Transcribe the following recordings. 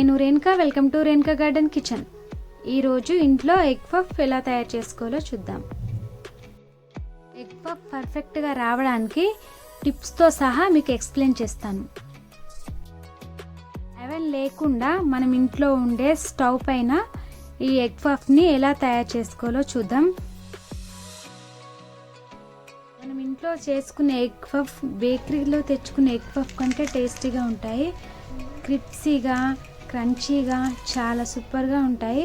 నేను Renuka welcome to Renuka garden kitchen. ఈరోజు ఇంట్లో ఎగ్ పఫ్ ఎలా తయారు చేసుకోవాలో చూద్దాం. ఎగ్ పఫ్ పర్ఫెక్ట్గా రావడానికి టిప్స్తో సహా మీకు ఎక్స్ప్లెయిన్ చేస్తాను. అవెన్ లేకుండా మనం ఇంట్లో ఉండే స్టవ్ పైన ఈ ఎగ్ పఫ్ని ఎలా తయారు చేసుకోవాలో చూద్దాం. మనం ఇంట్లో చేసుకునే ఎగ్ పఫ్ బేకరీలో తెచ్చుకునే ఎగ్ పఫ్ కంటే టేస్టీగా ఉంటాయి. క్రిప్సీగా క్రంచీగా చాలా సూపర్గా ఉంటాయి.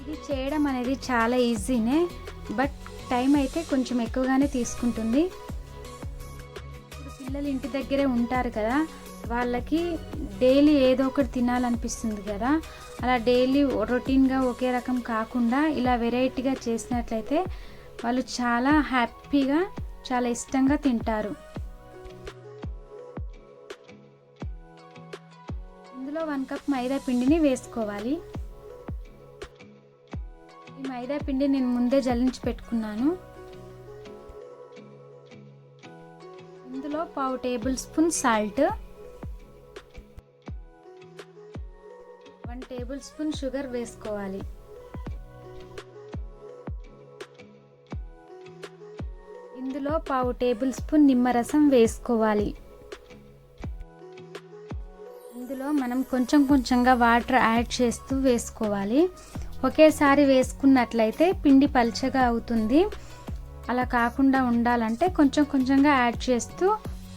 ఇది చేయడం అనేది చాలా ఈజీనే బట్ టైం అయితే కొంచెం ఎక్కువగానే తీసుకుంటుంది. పిల్లలు ఇంటి దగ్గరే ఉంటారు కదా వాళ్ళకి డైలీ ఏదో ఒకటి తినాలనిపిస్తుంది కదా అలా డైలీ రొటీన్గా ఒకే రకం కాకుండా ఇలా వెరైటీగా చేసినట్లయితే వాళ్ళు చాలా హ్యాపీగా చాలా ఇష్టంగా తింటారు. ఇందులో వన్ కప్ మైదా పిండిని వేసుకోవాలి. ఈ మైదా పిండి నేను ముందే జల్లించి పెట్టుకున్నాను. ఇందులో పావు tablespoon salt. One tablespoon sugar వేసుకోవాలి. ఇందులో పావు టేబుల్ స్పూన్ నిమ్మరసం వేసుకోవాలి. ఇందులో మనం కొంచెం కొంచెంగా వాటర్ యాడ్ చేస్తూ వేసుకోవాలి. ఒకేసారి వేసుకున్నట్లయితే పిండి పల్చగా అవుతుంది. అలా కాకుండా ఉండాలంటే కొంచెం కొంచెంగా యాడ్ చేస్తూ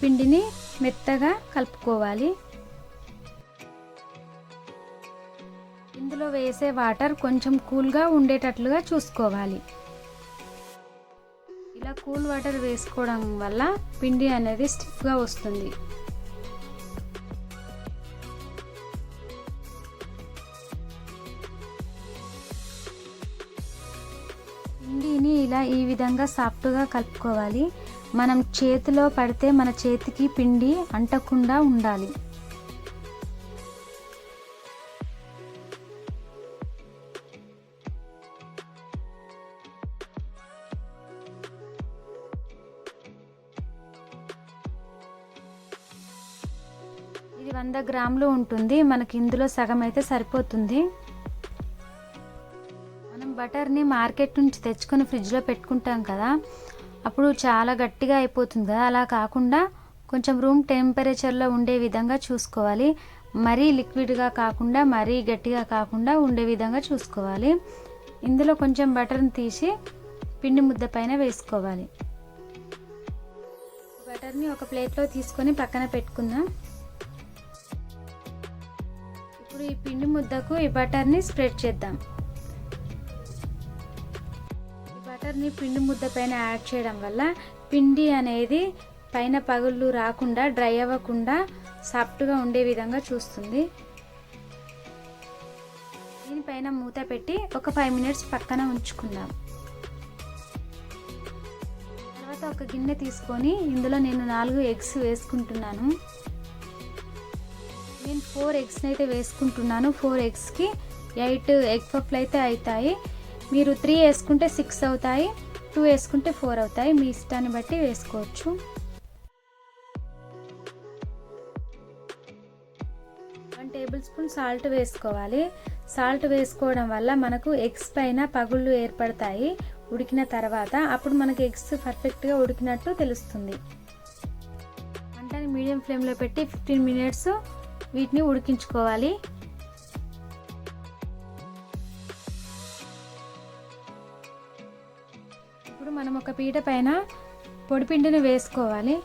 పిండిని మెత్తగా కలుపుకోవాలి. ఇందులో వేసే వాటర్ కొంచెం కూల్గా ఉండేటట్లుగా చూసుకోవాలి. ఇలా కూల్ వాటర్ వేసుకోవడం వల్ల పిండి అనేది స్టిఫ్గా వస్తుంది. పిండిని ఇలా ఈ విధంగా సాఫ్ట్గా కలుపుకోవాలి. మనం చేతిలో పడితే మన చేతికి పిండి అంటకుండా ఉండాలి. వంద గ్రాములు ఉంటుంది. మనకి ఇందులో సగం అయితే సరిపోతుంది. మనం బటర్ని మార్కెట్ నుంచి తెచ్చుకొని ఫ్రిడ్జ్లో పెట్టుకుంటాం కదా. అప్పుడు చాలా గట్టిగా అయిపోతుంది కదా. అలా కాకుండా కొంచెం రూమ్ టెంపరేచర్లో ఉండే విధంగా చూసుకోవాలి. మరీ లిక్విడ్గా కాకుండా మరీ గట్టిగా కాకుండా ఉండే విధంగా చూసుకోవాలి. ఇందులో కొంచెం బటర్ని తీసి పిండి ముద్ద పైన వేసుకోవాలి. బటర్ని ఒక ప్లేట్లో తీసుకొని పక్కన పెట్టుకుందాం. ఇప్పుడు ఈ పిండి ముద్దకు ఈ బటర్ని స్ప్రెడ్ చేద్దాం. ఈ బటర్ని పిండి ముద్ద పైన యాడ్ చేయడం వల్ల పిండి అనేది పైన పగుళ్ళు రాకుండా డ్రై అవ్వకుండా సాఫ్ట్గా ఉండే విధంగా చూస్తుంది. దీనిపైన మూత పెట్టి ఒక ఫైవ్ మినిట్స్ పక్కన ఉంచుకుందాం. తర్వాత ఒక గిన్నె తీసుకొని ఇందులో నేను నాలుగు ఎగ్స్ వేసుకుంటున్నాను. నేను ఫోర్ ఎగ్స్ని అయితే వేసుకుంటున్నాను. ఫోర్ ఎగ్స్కి ఎయిట్ ఎగ్ పఫ్లు అయితే అవుతాయి మీరు త్రీ వేసుకుంటే సిక్స్ అవుతాయి. టూ వేసుకుంటే ఫోర్ అవుతాయి. మీ ఇష్టాన్ని బట్టి వేసుకోవచ్చు. వన్ టేబుల్ స్పూన్ సాల్ట్ వేసుకోవాలి. సాల్ట్ వేసుకోవడం వల్ల మనకు ఎగ్స్ పైన పగుళ్ళు ఏర్పడతాయి. ఉడికిన తర్వాత అప్పుడు మనకు ఎగ్స్ పర్ఫెక్ట్గా ఉడికినట్టు తెలుస్తుంది. వంటని మీడియం ఫ్లేమ్లో పెట్టి ఫిఫ్టీన్ మినిట్స్ వీటిని ఉడికించుకోవాలి. ఇప్పుడు మనం ఒక పీట పైన పొడిపిండిని వేసుకోవాలి.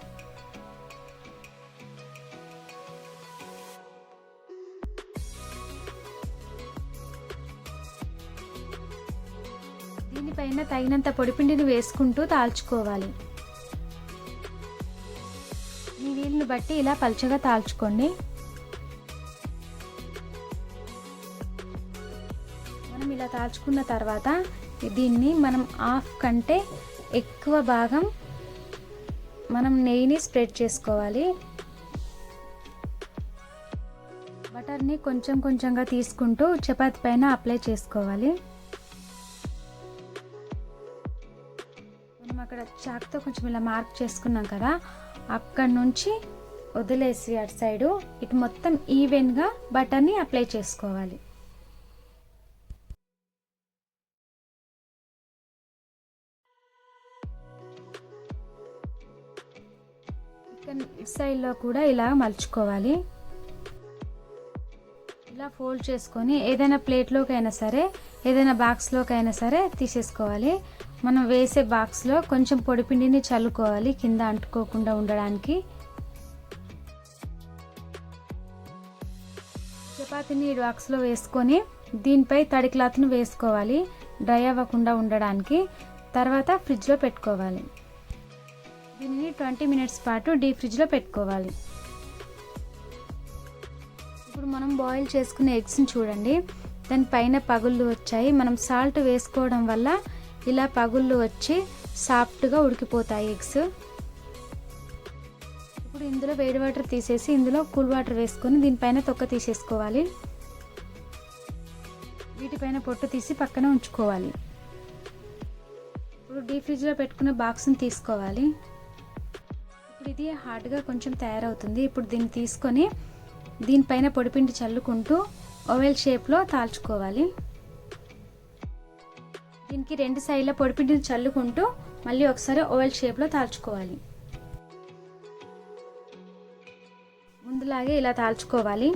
దీనిపైన తగినంత పొడిపిండిని వేసుకుంటూ తాల్చుకోవాలి. మీ వీలుని బట్టి ఇలా పలుచగా తాల్చుకోండి. మనం తర్వాత దీన్ని మనం హాఫ్ కంటే ఎక్కువ భాగం మనం నెయ్యిని స్ప్రెడ్ చేసుకోవాలి. బటర్ని కొంచెం కొంచెంగా తీసుకుంటూ చపాతి పైన అప్లై చేసుకోవాలి. మనం అక్కడ చాక్తో కొంచెం ఇలా మార్క్ చేసుకున్నాం కదా అక్కడ నుంచి వదిలేసి అటు సైడు ఇటు మొత్తం ఈవెన్గా బటర్ని అప్లై చేసుకోవాలి. సైడ్లో కూడా ఇలా మలుచుకోవాలి. ఇలా ఫోల్డ్ చేసుకొని ఏదైనా ప్లేట్లోకి అయినా సరే ఏదైనా బాక్స్లోకి అయినా సరే తీసేసుకోవాలి. మనం వేసే బాక్స్లో కొంచెం పొడిపిండిని చల్లుకోవాలి కింద అంటుకోకుండా ఉండడానికి. చపాతీని ఈ బాక్స్లో వేసుకొని దీనిపై తడి క్లాత్ను వేసుకోవాలి. డ్రై అవ్వకుండా ఉండడానికి. తర్వాత ఫ్రిడ్జ్లో పెట్టుకోవాలి. ట్వంటీ మినిట్స్ పాటు డీప్ ఫ్రిడ్జ్లో పెట్టుకోవాలి. ఇప్పుడు మనం బాయిల్ చేసుకున్న ఎగ్స్ని చూడండి. దాని పైన పగుళ్ళు వచ్చాయి. మనం సాల్ట్ వేసుకోవడం వల్ల ఇలా పగుళ్ళు వచ్చి సాఫ్ట్గా ఉడికిపోతాయి ఎగ్స్. ఇప్పుడు ఇందులో వేడి వాటర్ తీసేసి ఇందులో కూల్ వాటర్ వేసుకొని దీనిపైన తొక్క తీసేసుకోవాలి. వీటిపైన పొట్టు తీసి పక్కన ఉంచుకోవాలి. ఇప్పుడు డీప్ ఫ్రిడ్జ్లో పెట్టుకున్న బాక్స్ని తీసుకోవాలి. ఇప్పుడు ఇది హార్డ్గా కొంచెం తయారవుతుంది. ఇప్పుడు దీన్ని తీసుకొని దీనిపైన పొడిపిండి చల్లుకుంటూ ఓవెల్ షేప్లో తాల్చుకోవాలి. దీనికి రెండు సైడ్ల పొడిపిండిని చల్లుకుంటూ మళ్ళీ ఒకసారి ఓవెల్ షేప్లో తాల్చుకోవాలి. ముందులాగే ఇలా తాల్చుకోవాలి.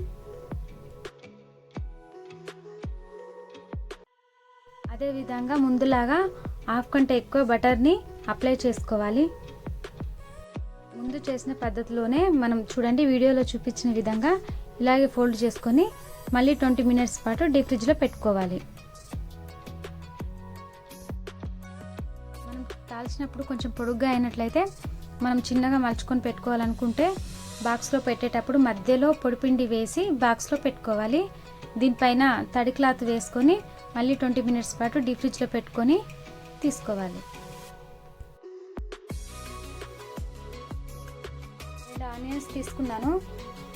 అదేవిధంగా ముందులాగా హాఫ్ కంటే ఎక్కువ బటర్ని అప్లై చేసుకోవాలి. ముందు చేసిన పద్ధతిలోనే మనం చూడండి వీడియోలో చూపించిన విధంగా ఇలాగే ఫోల్డ్ చేసుకొని మళ్ళీ ట్వంటీ మినిట్స్ పాటు డీప్ ఫ్రిడ్జ్లో పెట్టుకోవాలి. మనం కాల్చినప్పుడు కొంచెం పొడుగ్గా అయినట్లయితే మనం చిన్నగా మలుచుకొని పెట్టుకోవాలనుకుంటే బాక్స్లో పెట్టేటప్పుడు మధ్యలో పొడిపిండి వేసి బాక్స్లో పెట్టుకోవాలి. దీనిపైన తడి క్లాత్ వేసుకొని మళ్ళీ ట్వంటీ మినిట్స్ పాటు డీప్ ఫ్రిడ్జ్లో పెట్టుకొని తీసుకోవాలి. ఆనియన్స్ తీసుకున్నాను.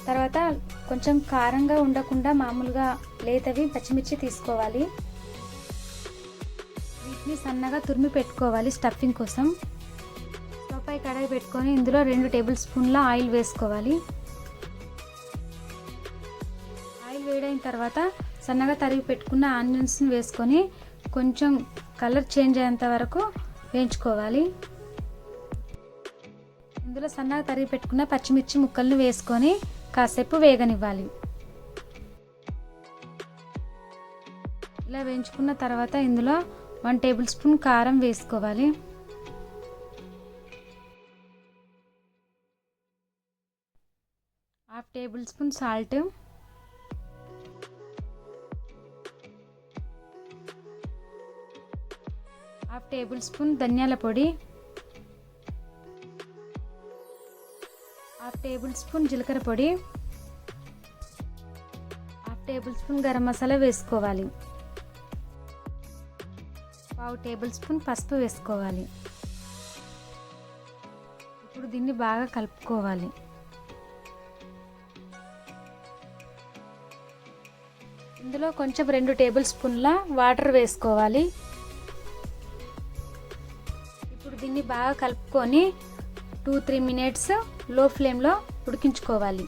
తర్వాత కొంచెం కారంగా ఉండకుండా మామూలుగా లేతవి పచ్చిమిర్చి తీసుకోవాలి. వీటిని సన్నగా తురిమి పెట్టుకోవాలి స్టఫింగ్ కోసం. స్టవ్పై కడాయి పెట్టుకొని ఇందులో రెండు టేబుల్ స్పూన్ల ఆయిల్ వేసుకోవాలి. ఆయిల్ వేడైన తర్వాత సన్నగా తరిగి పెట్టుకున్న ఆనియన్స్ని వేసుకొని కొంచెం కలర్ చేంజ్ అయ్యేంత వరకు వేయించుకోవాలి. ఇందులో సన్నగా తరిగి పెట్టుకున్న పచ్చిమిర్చి ముక్కలను వేసుకొని కాసేపు వేగనివ్వాలి. ఇలా వేయించుకున్న తర్వాత ఇందులో వన్ టేబుల్ స్పూన్ కారం వేసుకోవాలి. Half tablespoon salt. Half tablespoon ధనియాల పొడి. హాఫ్ టేబుల్ స్పూన్ జీలకర్ర పొడి half tablespoon garam masala వేసుకోవాలి. పావు టేబుల్ స్పూన్ పసుపు వేసుకోవాలి. ఇప్పుడు దీన్ని బాగా కలుపుకోవాలి. ఇందులో కొంచెం రెండు టేబుల్ స్పూన్ల వాటర్ వేసుకోవాలి. ఇప్పుడు దీన్ని బాగా కలుపుకొని టూ త్రీ మినిట్స్ లో ఫ్లేమ్లో ఉడికించుకోవాలి.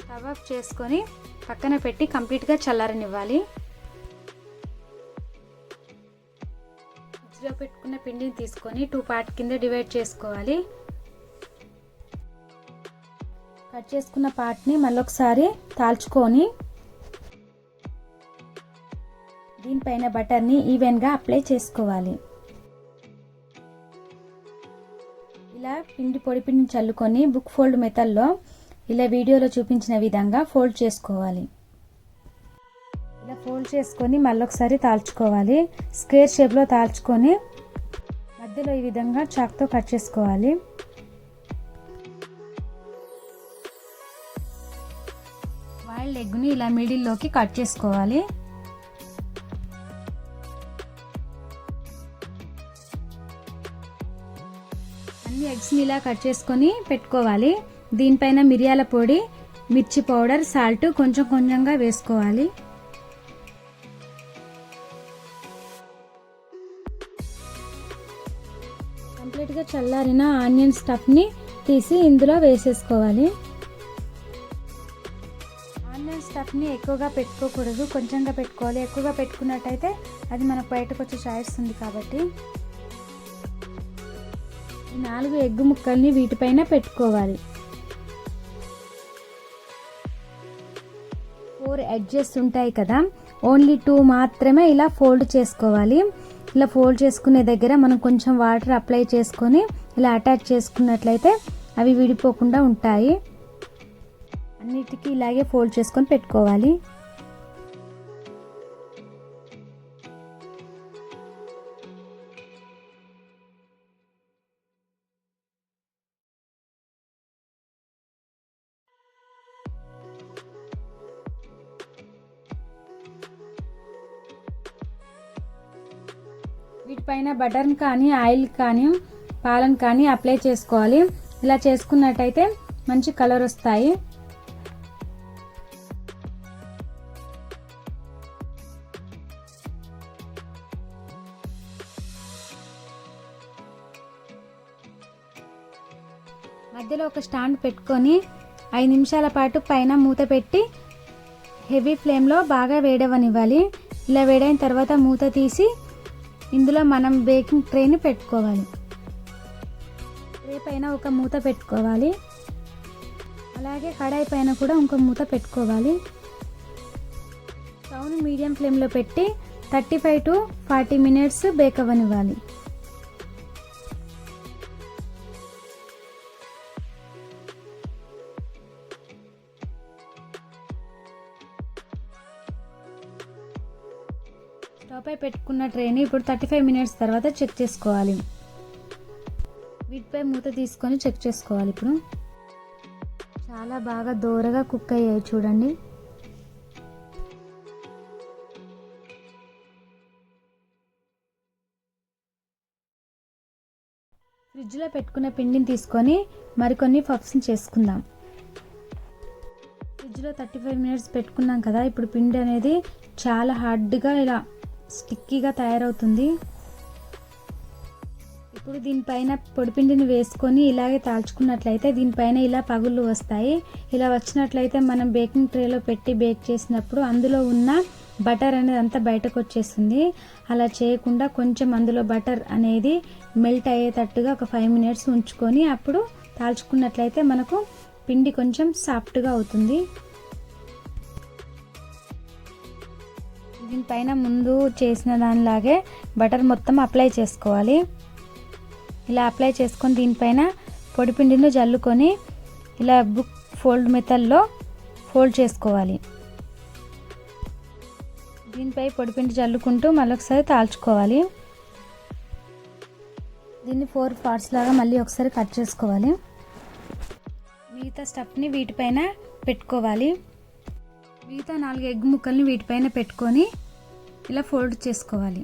స్టవ్ ఆఫ్ చేసుకొని పక్కన పెట్టి కంప్లీట్గా చల్లారనివ్వాలి. ఫ్రిడ్జ్లో పెట్టుకున్న పిండిని తీసుకొని టూ పార్ట్ కింద డివైడ్ చేసుకోవాలి. కట్ చేసుకున్న పార్ట్ని మళ్ళొకసారి తాల్చుకొని పైన బటర్ని ఈవెన్గా అప్లై చేసుకోవాలి. ఇలా పిండి పొడి పిండిని చల్లుకొని బుక్ ఫోల్డ్ మెథడ్లో ఇలా వీడియోలో చూపించిన విధంగా ఫోల్డ్ చేసుకోవాలి. ఇలా ఫోల్డ్ చేసుకొని మళ్ళొకసారి తాల్చుకోవాలి. స్క్వేర్ షేప్లో తాల్చుకొని మధ్యలో ఈ విధంగా చాక్తో కట్ చేసుకోవాలి. వైల్డ్ ఎగ్ని ఇలా మిడిల్లోకి కట్ చేసుకోవాలి. అన్ని ఇలా కట్ చేసుకొని పెట్టుకోవాలి. దీనిపైన మిరియాల పొడి మిర్చి పౌడర్ సాల్ట్ కొంచెం కొంచెంగా వేసుకోవాలి. కంప్లీట్గా చల్లారిన ఆనియన్ స్టఫ్ని తీసి ఇందులో వేసేసుకోవాలి. ఆనియన్ స్టఫ్ని ఎక్కువగా పెట్టుకోకూడదు కొంచెంగా పెట్టుకోవాలి. ఎక్కువగా పెట్టుకున్నట్టయితే అది మనకు బయటకు వచ్చే ఛాయిస్ ఉంది కాబట్టి. ఈ నాలుగు ఎగ్గు ముక్కల్ని వీటిపైన పెట్టుకోవాలి. ఫోర్ ఎడ్జెస్ ఉంటాయి కదా ఓన్లీ టూ మాత్రమే ఇలా ఫోల్డ్ చేసుకోవాలి. ఇలా ఫోల్డ్ చేసుకునే దగ్గర మనం కొంచెం వాటర్ అప్లై చేసుకొని ఇలా అటాచ్ చేసుకున్నట్లయితే అవి విడిపోకుండా ఉంటాయి. అన్నిటికీ ఇలాగే ఫోల్డ్ చేసుకొని పెట్టుకోవాలి. వీటిపైన బటర్ని కానీ ఆయిల్ కానీ పాలను కానీ అప్లై చేసుకోవాలి. ఇలా చేసుకున్నట్టయితే మంచి కలర్ వస్తాయి. మధ్యలో ఒక స్టాండ్ పెట్టుకొని ఐదు నిమిషాల పాటు పైన మూత పెట్టి హెవీ ఫ్లేమ్లో బాగా వేడవనివ్వాలి. ఇలా వేడైన తర్వాత మూత తీసి ఇందులో మనం బేకింగ్ ట్రేని పెట్టుకోవాలి. ట్రే పైన ఒక మూత పెట్టుకోవాలి. అలాగే కడాయి పైన కూడా ఇంకో మూత పెట్టుకోవాలి. స్టవ్ని మీడియం ఫ్లేమ్లో పెట్టి thirty five to forty minutes bake అవ్వనివ్వాలి. పెట్టుకున్న ట్రేని ఇప్పుడు థర్టీ ఫైవ్ మినిట్స్ తర్వాత చెక్ చేసుకోవాలి. వీటిపై మూత తీసుకొని చెక్ చేసుకోవాలి ఇప్పుడు. చాలా బాగా దోరగా కుక్ అయ్యాయి చూడండి. ఫ్రిడ్జ్లో పెట్టుకున్న పిండిని తీసుకొని మరికొన్ని పఫ్స్ని చేసుకుందాం. ఫ్రిడ్జ్లో థర్టీ ఫైవ్ మినిట్స్ పెట్టుకున్నాం కదా ఇప్పుడు పిండి అనేది చాలా హార్డ్గా ఇలా స్టిక్కీగా తయారవుతుంది. ఇప్పుడు దీనిపైన పొడిపిండిని వేసుకొని ఇలాగే తాల్చుకున్నట్లయితే దీనిపైన ఇలా పగుళ్ళు వస్తాయి. ఇలా వచ్చినట్లయితే మనం బేకింగ్ ట్రేలో పెట్టి బేక్ చేసినప్పుడు అందులో ఉన్న బటర్ అనేది అంతా బయటకు వచ్చేస్తుంది. అలా చేయకుండా కొంచెం అందులో బటర్ అనేది మెల్ట్ అయ్యేటట్టుగా ఒక ఫైవ్ మినిట్స్ ఉంచుకొని అప్పుడు తాల్చుకున్నట్లయితే మనకు పిండి కొంచెం సాఫ్ట్గా అవుతుంది. దీనిపైన ముందు చేసిన దానిలాగే బటర్ మొత్తం అప్లై చేసుకోవాలి. ఇలా అప్లై చేసుకొని దీనిపైన పొడిపిండిని జల్లుకొని ఇలా బుక్ ఫోల్డ్ మెథడ్లో ఫోల్డ్ చేసుకోవాలి. దీనిపై పొడిపిండి జల్లుకుంటూ మళ్ళొకసారి తాల్చుకోవాలి. దీన్ని ఫోర్ పార్ట్స్ లాగా మళ్ళీ ఒకసారి కట్ చేసుకోవాలి. మిగతా స్టఫ్ని వీటిపైన పెట్టుకోవాలి. మిగతా నాలుగు ఎగ్ ముక్కల్ని వీటిపైన పెట్టుకొని ఇలా ఫోల్డ్ చేసుకోవాలి.